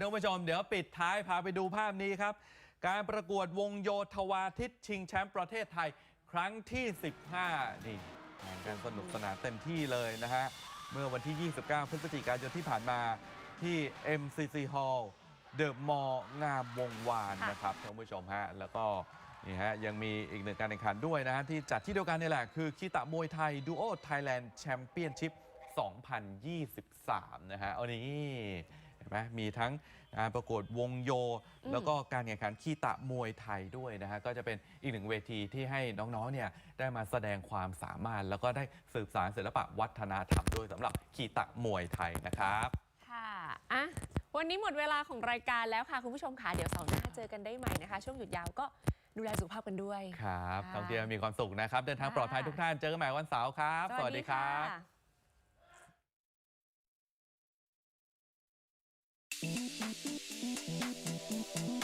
ท่านผู้ชมเดี๋ยวปิดท้ายพาไปดูภาพนี้ครับ การประกวดวงโยธวาทิตชิงแชมป์ประเทศไทย ครั้งที่ 15 นี่แข่งกันสนุกสนานเต็มที่เลยนะฮะ เมื่อวันที่ 29 พฤศจิกายนที่ผ่านมาที่ MCC Hall เดอะมองามวงวานนะครับท่านผู้ชมฮะ แล้วก็นี่ฮะยังมีอีกหนึ่งการแข่งขันด้วยนะฮะ ที่จัดที่เดียวกันนี่แหละ คือคีตะมวยไทยดูโอไทยแลนด์แชมเปี้ยนชิพ2023 นะฮะเอานี้ ไหมมีทั้งการประกวดวงโยอืมแล้วก็การแข่งขันคีตะมวยไทยด้วยนะฮะก็จะเป็นอีกหนึ่งเวทีที่ให้น้องๆเนี่ยได้มาแสดงความสามารถ แล้วก็ได้สืบสารศิลปะวัฒนธรรมด้วยสำหรับคีตะมวยไทยนะครับค่ะอะ วันนี้หมดเวลาของรายการแล้วค่ะ คุณผู้ชมค่ะเดี๋ยวเสาร์หน้าเจอกันได้ใหม่นะคะ ช่วงหยุดยาวก็ดูแลสุขภาพกันด้วย ครับค่ะท่องเที่ยวมีความสุขนะครับ เดินทางปลอดภัยค่ะทุกท่านเจอกันใหม่วันเสาร์ครับ สวัสดีครับ Thank you.